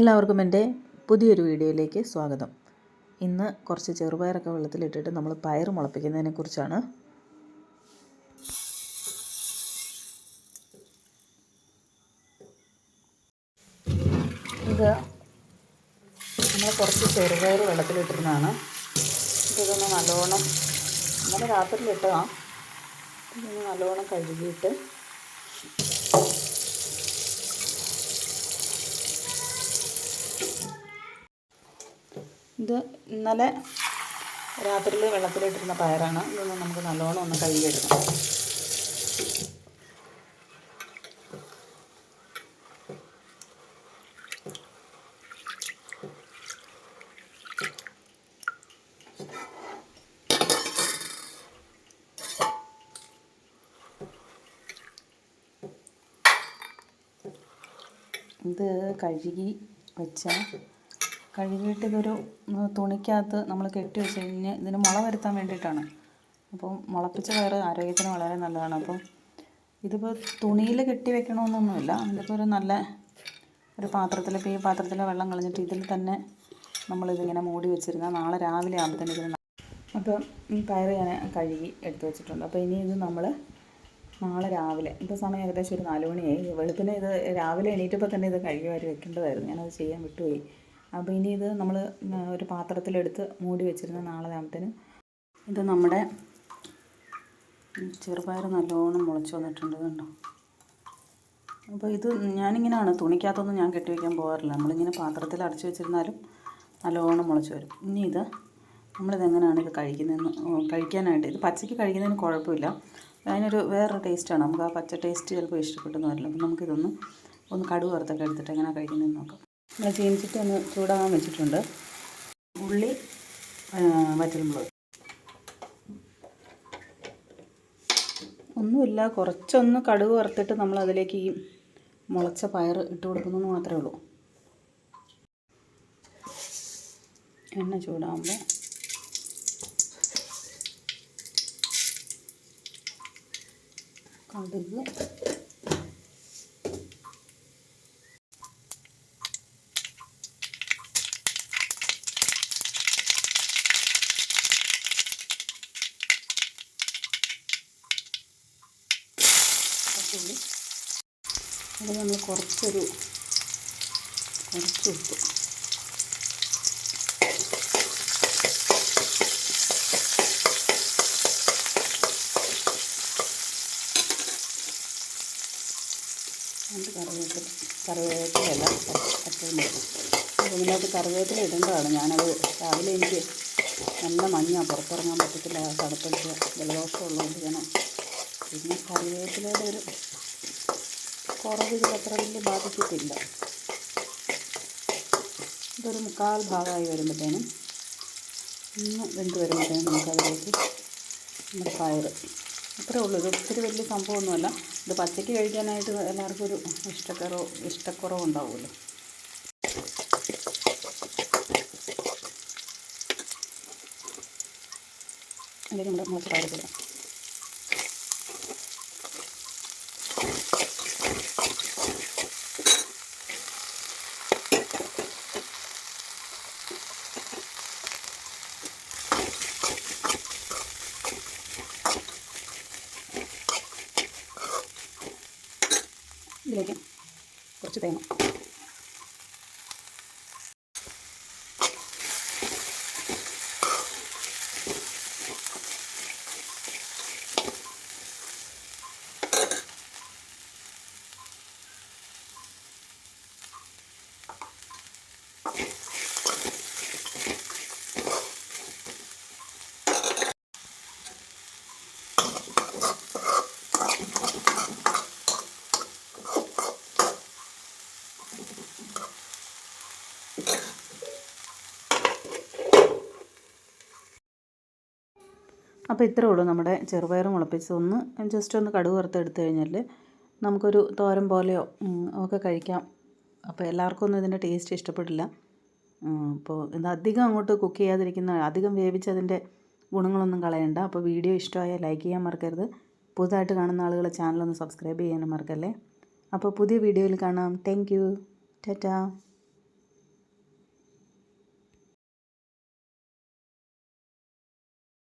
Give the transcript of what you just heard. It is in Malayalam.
എല്ലാവർക്കും എന്റെ പുതിയൊരു വീഡിയോയിലേക്ക് സ്വാഗതം. ഇന്ന് കുറച്ച് ചെറുപയറൊക്കെ വെള്ളത്തിലിട്ടിട്ട് നമ്മൾ പയർ മുളപ്പിക്കുന്നതിനെ കുറിച്ചാണ്. ഇത് നമ്മൾ കുറച്ച് ചെറുപയർ വെള്ളത്തിലിട്ടിരുന്നതാണ്. ഇതൊന്ന് നല്ലോണം നമ്മൾ രാത്രിയിലിട്ടതാണ് ഇതൊന്ന് നല്ലോണം കഴുകിയിട്ട് ഇത് ഇന്നലെ രാത്രിയിൽ വെള്ളത്തിലിട്ടിരുന്ന പയറാണ്. ഇതൊന്ന് നമുക്ക് നല്ലോണം ഒന്ന് കഴുകിയെടുക്കണം ഇത് കഴുകി വെച്ച കഴുകിയിട്ട് ഇതൊരു തുണിക്കകത്ത് നമ്മൾ കെട്ടി വെച്ച് കഴിഞ്ഞ് ഇതിന് മുള വരുത്താൻ വേണ്ടിയിട്ടാണ്. അപ്പം മുളപ്പിച്ച പയർ ആരോഗ്യത്തിന് വളരെ നല്ലതാണ്. അപ്പം ഇതിപ്പോൾ തുണിയിൽ കെട്ടി വെക്കണമെന്നൊന്നുമില്ല അതിപ്പോൾ ഒരു നല്ല ഒരു പാത്രത്തിൽ ഇപ്പോൾ ഈ പാത്രത്തിലെ വെള്ളം കളഞ്ഞിട്ട് ഇതിൽ തന്നെ നമ്മളിതിങ്ങനെ മൂടി വെച്ചിരുന്നാൽ നാളെ രാവിലെ ആകുമ്പോഴത്തേന് ഇതിന് അപ്പം ഈ പയർ ഞാൻ കഴുകി എടുത്ത് വെച്ചിട്ടുണ്ട്. അപ്പോൾ ഇനി ഇത് നമ്മൾ നാളെ രാവിലെ ഇപ്പോൾ സമയം ഏകദേശം ഒരു നാല് മണിയായി. വെളുപ്പിന് ഇത് രാവിലെ എണീറ്റപ്പോൾ തന്നെ ഇത് കഴുകി വാരി വെക്കേണ്ടതായിരുന്നു. ഞാനത് ചെയ്യാൻ വിട്ടുപോയി. അപ്പോൾ ഇനി ഇത് നമ്മൾ ഒരു പാത്രത്തിലെടുത്ത് മൂടി വെച്ചിരുന്ന നാളെ ആകുമ്പത്തേന് ഇത് നമ്മുടെ ചെറുപയർ നല്ലോണം മുളച്ച് വന്നിട്ടുണ്ട് കണ്ടോ? അപ്പോൾ ഇത് ഞാനിങ്ങനെയാണ് തുണിക്കകത്തൊന്നും ഞാൻ കെട്ടി വയ്ക്കാൻ പോകാറില്ല. നമ്മളിങ്ങനെ പാത്രത്തിൽ അടച്ചു വെച്ചിരുന്നാലും നല്ലോണം മുളച്ച് വരും. ഇനി ഇത് നമ്മളിത് എങ്ങനെയാണ് ഇത് കഴിക്കുന്നതെന്ന് കഴിക്കാനായിട്ട്. ഇത് പച്ചയ്ക്ക് കഴിക്കുന്നതിന് കുഴപ്പമില്ല. അതിനൊരു വേറൊരു ടേസ്റ്റാണ്. നമുക്ക് ആ പച്ച ടേസ്റ്റ് ചിലപ്പോൾ ഇഷ്ടപ്പെട്ടെന്ന് വരില്ല. അപ്പം നമുക്കിതൊന്ന് ഒന്ന് കടുവർത്തൊക്കെ വറുത്തൊക്കെ എടുത്തിട്ട് എങ്ങനെ കഴിക്കുന്നതെന്ന് നോക്കാം. നമ്മൾ ചീനിച്ചിട്ട് ഒന്ന് ചൂടാകാൻ വെച്ചിട്ടുണ്ട്. ഉള്ളി വറ്റൽമുളക്. ഒന്നുമില്ല കുറച്ചൊന്ന് കടുക് വറുത്തിട്ട് നമ്മൾ അതിലേക്ക് ഈ മുളച്ച പയർ ഇട്ട് കൊടുക്കുന്നു മാത്രമേ ഉള്ളൂ. എണ്ണ ചൂടാകുമ്പോൾ കടുക്. ഉള്ളി അത് നമ്മൾ കുറച്ചൊരു കുറച്ച് ഉപ്പ്. രണ്ട് കറിവേപ്പില കറിവേപ്പിലല്ല പച്ചമുളക്. അപ്പോൾ കറിവേപ്പില ഇടേണ്ടതാണ്. ഞാനത് രാവിലെ എനിക്ക് നല്ല മഞ്ഞാണ് പുറത്തിറങ്ങാൻ പറ്റത്തില്ല തണുപ്പിച്ച് ജലദോഷം ഉള്ളതുകൊണ്ട് ഞാൻ പിന്നെ കറിവേപ്പിലയുടെ ഒരു കുറവ് ഇത് അത്ര വലിയ ബാധിച്ചിട്ടില്ല. ഇതൊരു മുക്കാൽ ഭാഗമായി വരുമ്പോഴത്തേനും ഒന്ന് വെന്ത് വരുമ്പോഴത്തേനും നമുക്കതിലേക്ക് നമ്മുടെ പയർ അത്രേ ഉള്ളൂ. ഇത് ഒത്തിരി വലിയ സംഭവമൊന്നുമല്ല. ഇത് പച്ചയ്ക്ക് കഴിക്കാനായിട്ട് എല്ലാവർക്കും ഒരു ഇഷ്ടക്കുറവ് ഇഷ്ടക്കുറവ് ഉണ്ടാവുമല്ലോ. അല്ലെങ്കിൽ നമ്മുടെ മുളക് പയറില്ല ഇതിലേക്ക് കുറച്ച് തേങ്ങ അപ്പോൾ ഇത്രേ ഉള്ളൂ നമ്മുടെ ചെറുപയർ മുളപ്പിച്ച് ഒന്ന് ജസ്റ്റ് ഒന്ന് കടുക് വറുത്ത് എടുത്തു കഴിഞ്ഞാൽ നമുക്കൊരു തോരൻ പോലെയോ ഒക്കെ കഴിക്കാം. അപ്പോൾ എല്ലാവർക്കും ഒന്നും ഇതിന്റെ ടേസ്റ്റ് ഇഷ്ടപ്പെടില്ല. അപ്പോൾ ഇത് അധികം അങ്ങോട്ട് കുക്ക് ചെയ്യാതിരിക്കുന്ന അധികം വേവിച്ച് അതിന്റെ ഗുണങ്ങളൊന്നും കളയണ്ട. അപ്പോൾ വീഡിയോ ഇഷ്ടമായാൽ ലൈക്ക് ചെയ്യാൻ മറക്കരുത്. പുതുതായിട്ട് കാണുന്ന ആളുകൾ ചാനലൊന്ന് സബ്സ്ക്രൈബ് ചെയ്യാനും മറക്കല്ലേ. അപ്പോൾ പുതിയ വീഡിയോയിൽ കാണാം. Thank you Tata